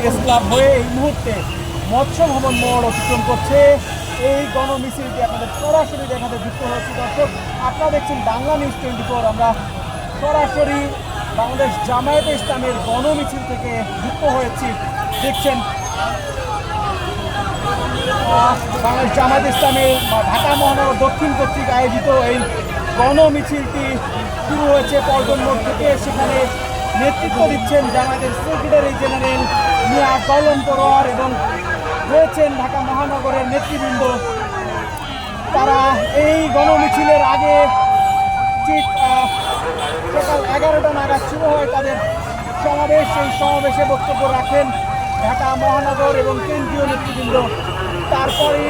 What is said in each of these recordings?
Press club হয়ে এই মুহূর্তে মৎস্য ভবন মোড় অতিক্রম করছে। এই গণমিছিলটি আপনাদের সরাসরি দেখাতে যুক্ত হয়েছে, দর্শক। আপনারা দেখছেন বাংলা নিউজ টোয়েন্টি ফোর। আমরা সরাসরি বাংলাদেশ জামায়াতে ইসলামের গণমিছিল থেকে যুক্ত হয়েছি। দেখছেন বাংলাদেশ জামায়াত ইসলামী বা ঢাকা মহানগর দক্ষিণ কর্তৃক আয়োজিত এই গণমিছিলটি শুরু হয়েছে। পল্টন মোড় থেকে সেখানে নেতৃত্ব দিচ্ছেন জামায়াতের সেক্রেটারি জেনারেল মিয়া কলম পরোয়ার এবং রয়েছেন ঢাকা মহানগরের নেতৃবৃন্দ। তারা এই গণমিছিলের আগে ঠিক সকাল এগারোটা নাগাদ শুরু হয় তাদের সমাবেশ। সেই সমাবেশে বক্তব্য রাখেন ঢাকা মহানগর এবং কেন্দ্রীয় নেতৃবৃন্দ। তারপরে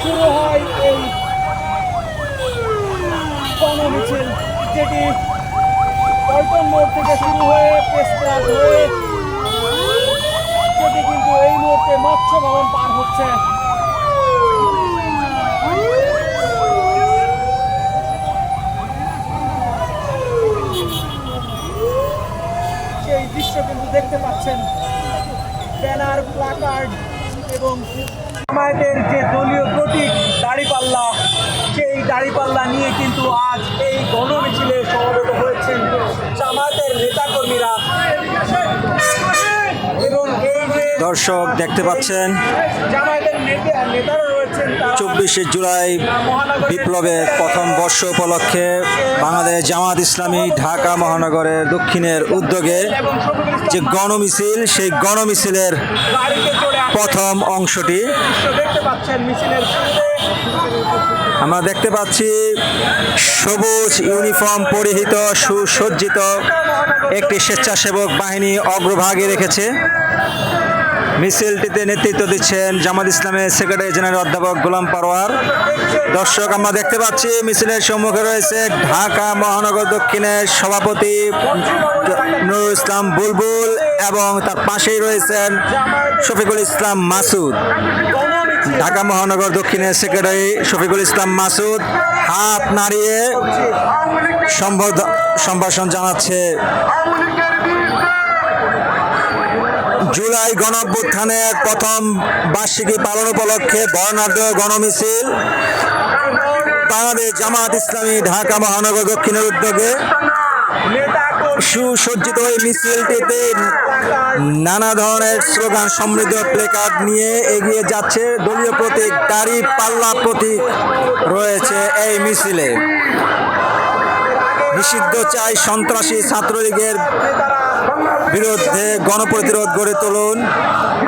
শুরু হয় এই গণমিছিল, যেটি পল্টন মোড় থেকে শুরু হয়ে প্রেস হয়ে এই মুহূর্তে মৎস্য ভবন পার হচ্ছে। সেই দৃশ্য কিন্তু দেখতে পাচ্ছেন। ব্যানার এবং যে দলীয় প্রতীক দাড়িপাল্লা, সেই দাড়িপাল্লা নিয়ে কিন্তু আজ এই গণমিছিলে সমবেত হয়েছেন। জামায়াতের নেতাকর্মীরা এবং এই যে দর্শক দেখতে পাচ্ছেন, চব্বিশে জুলাই বিপ্লবের প্রথম বর্ষ উপলক্ষে বাংলাদেশ জামাত ইসলামী ঢাকা মহানগরের দক্ষিণের উদ্যোগে যে গণমিছিল, সেই গণমিছিলের প্রথম অংশটি আমরা দেখতে পাচ্ছি সবুজ ইউনিফর্ম পরিহিত, সুসজ্জিত একটি স্বেচ্ছাসেবক বাহিনী অগ্রভাগে রেখেছে। মিছিলটিতে নেতৃত্ব দিচ্ছেন জামাত ইসলামের সেক্রেটারি জেনারেল অধ্যাপক গোলাম পারোয়ার। দর্শক, আমরা দেখতে পাচ্ছি মিছিলের সম্মুখে রয়েছে ঢাকা মহানগর দক্ষিণের সভাপতি নুরুল ইসলাম বুলবুল এবং তার পাশেই রয়েছেন শফিকুল ইসলাম মাসুদ। ঢাকা মহানগর দক্ষিণের সেক্রেটারি শফিকুল ইসলাম মাসুদ হাত নাড়িয়ে সম্ভাষণ জানাচ্ছে। জুলাই গণঅভ্যুত্থানের প্রথম বার্ষিকী পালন উপলক্ষে বর্ণাঢ্য গণমিছিল। বাংলাদেশ জামাত ইসলামী ঢাকা মহানগর দক্ষিণের উদ্যোগে সুসজ্জিত এই মিছিলটিতে নানা ধরনের স্লোগান, সমৃদ্ধ প্লেকার্ড নিয়ে এগিয়ে যাচ্ছে দলীয় প্রতীক, দাড়ি পাল্লা প্রতীক রয়েছে এই মিছিলে। নিষিদ্ধ চাই সন্ত্রাসী ছাত্রলীগের বিরুদ্ধে গণপ্রতিরোধ গড়ে তুলুন।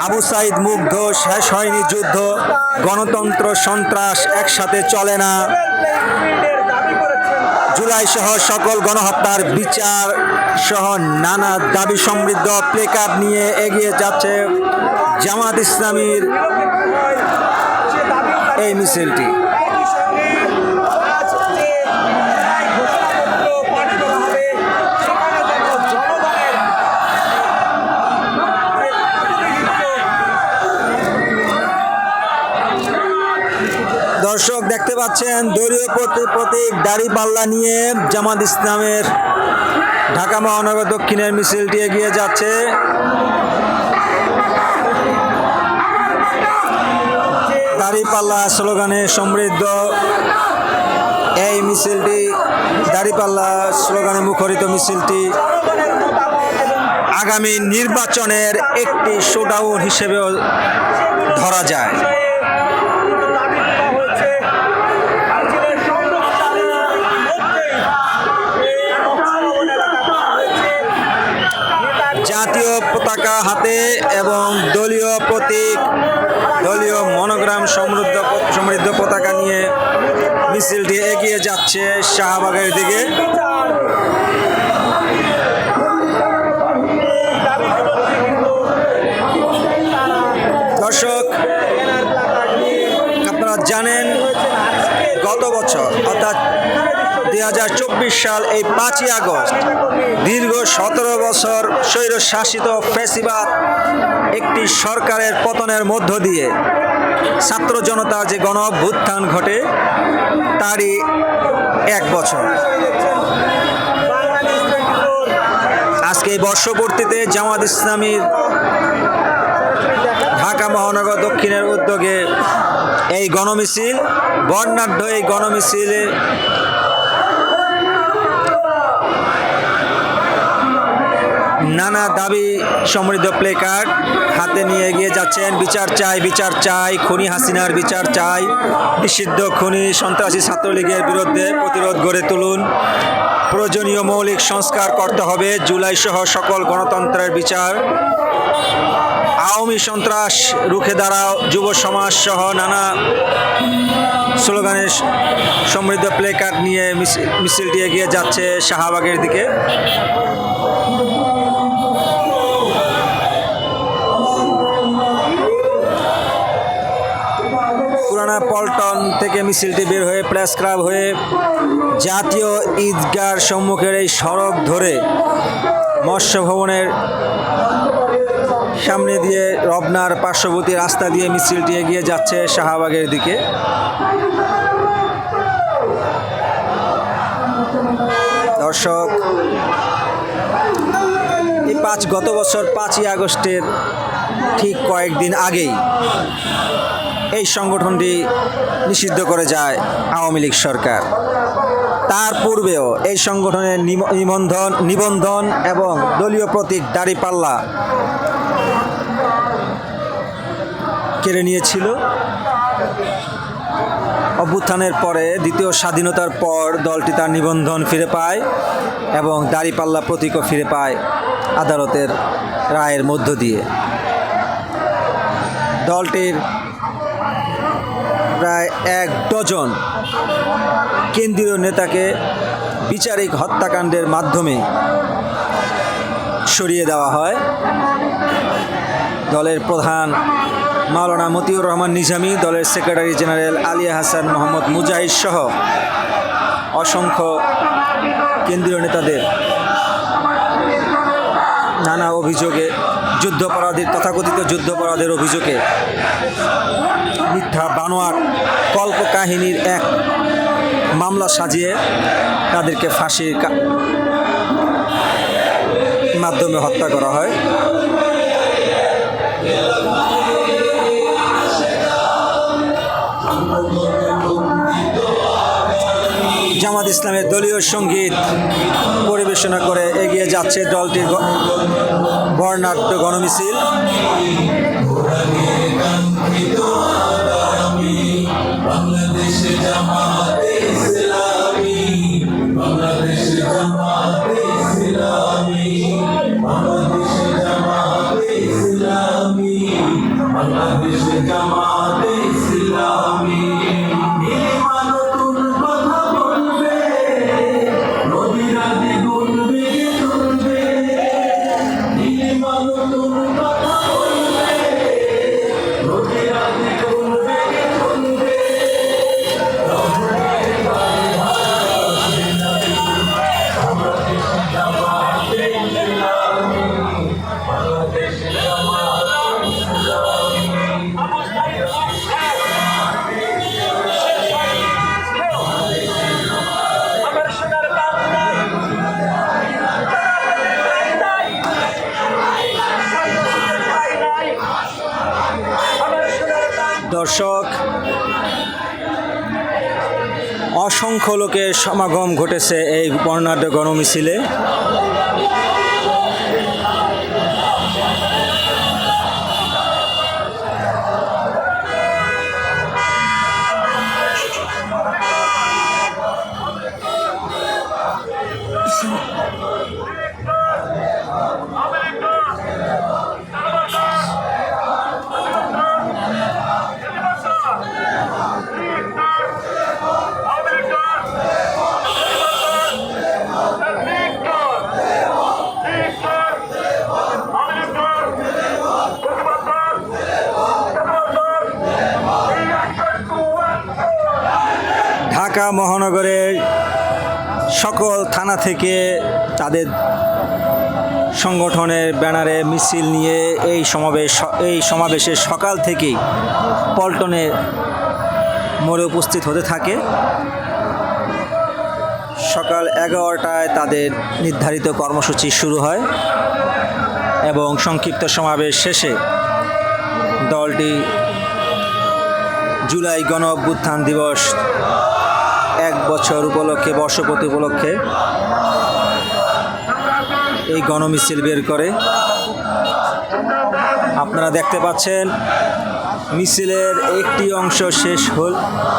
আবু সাইদ মুগ্ধ, শেষ হয়নি যুদ্ধ। গণতন্ত্র, সন্ত্রাস একসাথে চলে না। জুলাই সহ সকল গণহত্যার বিচার সহ নানা দাবি সমৃদ্ধ প্লেকার্ড নিয়ে এগিয়ে যাচ্ছে জামাত ইসলামীর এই মিছিলটি একই সঙ্গে আজ যে ন্যায় ঘোষণাপত্র পাঠ করা হবে সেখানে যেন জনগণের যে প্রতিনিধিত্ব দর্শক দেখতে পাচ্ছেন, দলীয় প্রতি- প্রতীক দাড়ি পাল্লা নিয়ে জামাত ইসলামের ঢাকা মহানগর দক্ষিণের মিছিলটি এগিয়ে যাচ্ছে। দাড়িপাল্লা স্লোগানে সমৃদ্ধ। এই মিছিলটি দাড়িপাল্লা স্লোগানে মুখরিত মিছিলটি আগামী নির্বাচনের একটি শোডাউন হিসেবেও ধরা যায়। পতাকা হাতে এবং দলীয় প্রতীক, দলীয় মনোগ্রাম সমৃদ্ধ সমৃদ্ধ পতাকা নিয়ে মিছিলটি এগিয়ে যাচ্ছে শাহবাগের দিকে। দর্শক, আপনারা জানেন, গত বছর, অর্থাৎ দুই হাজার চব্বিশ সাল এই পাঁচই আগস্ট, দীর্ঘ সতেরো বছর স্বৈর শাসিত ফেসিবাদ একটি সরকারের পতনের মধ্য দিয়ে ছাত্র জনতার যে গণ অভ্যুত্থান ঘটে, তারই এক বছর। আজকে এই বর্ষপূর্তিতে জামাত ইসলামীর ঢাকা মহানগর দক্ষিণের উদ্যোগে এই গণমিছিল, বর্ণাঢ্য এই গণমিছিলে নানা দাবি সমৃদ্ধ প্লে কার্ড হাতে নিয়ে এগিয়ে যাচ্ছেন। বিচার চাই বিচার চাই, খুনি হাসিনার বিচার চাই। নিষিদ্ধ খুনি সন্ত্রাসী ছাত্রলীগের বিরুদ্ধে প্রতিরোধ গড়ে তুলুন। প্রয়োজনীয় মৌলিক সংস্কার করতে হবে। জুলাই সহ সকল গণতন্ত্রের বিচার। আওয়ামী সন্ত্রাস রুখে দাঁড়াও। যুব সমাজ সহ নানা স্লোগানের সমৃদ্ধ প্লে কার্ড নিয়ে মিছিল- মিছিলটি এগিয়ে যাচ্ছে শাহবাগের দিকে। পুরানা পল্টন থেকে মিছিলটি বের হয়ে প্রেস ক্লাব হয়ে জাতীয় ঈদগার সম্মুখের এই সড়ক ধরে মৎস্য ভবনের সামনে দিয়ে রবনার পার্শ্ববর্তী রাস্তা দিয়ে মিছিলটি এগিয়ে যাচ্ছে শাহবাগের দিকে। দর্শক, এই পাঁচ, গত বছর পাঁচই আগস্টের ঠিক কয়েকদিন আগেই এই সংগঠনটি নিষিদ্ধ করে যায় আওয়ামী লীগ সরকার। তার পূর্বেও এই সংগঠনের নিবন্ধন নিবন্ধন এবং দলীয় প্রতীক দাড়িপাল্লা কেড়ে নিয়েছিল। অভ্যুত্থানের পরে দ্বিতীয় স্বাধীনতার পর দলটি তার নিবন্ধন ফিরে পায় এবং দাড়িপাল্লা প্রতীকও ফিরে পায় আদালতের রায়ের মধ্য দিয়ে। দলটির প্রায় এক ডজন কেন্দ্রীয় নেতাকে বিচারিক হত্যাকাণ্ডের মাধ্যমে সরিয়ে দেওয়া হয়। দলের প্রধান মাওলানা মতিউর রহমান নিজামী, দলের সেক্রেটারি জেনারেল আলিয়া হাসান মোহাম্মদ মুজাহিদ সহ অসংখ্য কেন্দ্রীয় নেতাদের নানা অভিযোগে যুদ্ধপরাধীর তথাকথিত যুদ্ধপরাধের অভিযোগে মিথ্যা বানোয়ার কল্প কাহিনীর এক মামলা সাজিয়ে তাদেরকে ফাঁসির মাধ্যমে হত্যা করা হয়। জামাত ইসলামের দলীয় সংগীত পরিবেশনা করে এগিয়ে যাচ্ছে দলটির বর্ণাঢ্য গণমিছিল। জামাতে ইসলামী বাংলাদেশে জামাতে ইসলামী বাংলাদেশে জামাতে ইসলামী বাংলাদেশে জামাতে ইসলামী নতুন কথা দর্শক অসংখ্য লোকের সমাগম ঘটেছে এই বর্ণাঢ্য গণমিছিলে। মহানগরের সকল থানা থেকে তাদের সংগঠনের ব্যানারে মিছিল নিয়ে এই সমাবেশ, এই সমাবেশে সকাল থেকেই পল্টনে মোড়ে উপস্থিত হতে থাকে। সকাল এগারোটায় তাদের নির্ধারিত কর্মসূচি শুরু হয় এবং সংক্ষিপ্ত সমাবেশ শেষে দলটি জুলাই গণ অভ্যুত্থান দিবস এক বছর উপলক্ষে বর্ষপতি উপলক্ষে এই গণমিছিল বের করে। আপনারা দেখতে পাচ্ছেন, মিছিলের একটি অংশ শেষ হল,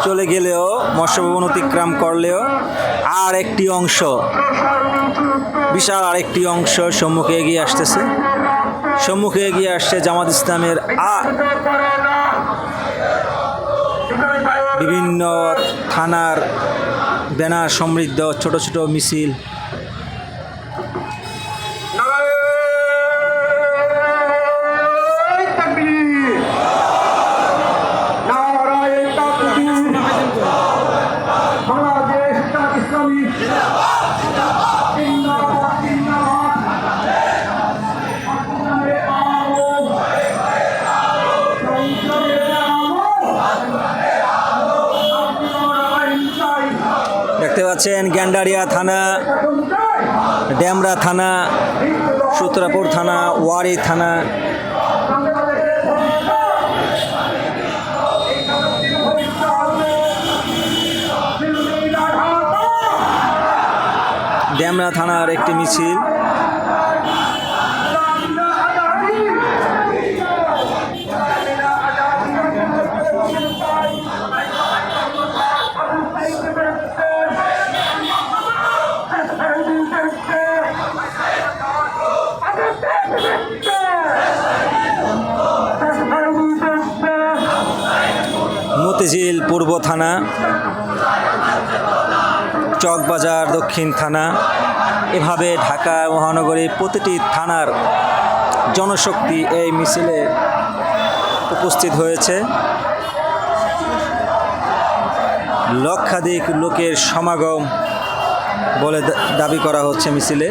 চলে গেলেও, মৎস্যভবন অতিক্রম করলেও আর একটি অংশ, বিশাল আরেকটি অংশ সম্মুখে এগিয়ে আসতেছে। সম্মুখে এগিয়ে আসছে জামাত ইসলামের আ বিভিন্ন থানার ব্যানার সমৃদ্ধ ছোট ছোট মিছিল পাচ্ছেন গ্যান্ডারিয়া থানা ড্যামরা থানা সুত্রাপুর থানা ওয়ারি থানা। ড্যামরা থানার একটি মিছিল। মতিঝিল পূর্ব থানা, চকবাজার দক্ষিণ থানা। এভাবে ঢাকা মহানগরীর প্রতিটি থানার জনশক্তি এই মিছিলে উপস্থিত হয়েছে। লক্ষাধিক লোকের সমাগম বলে দাবি করা হচ্ছে মিছিলে।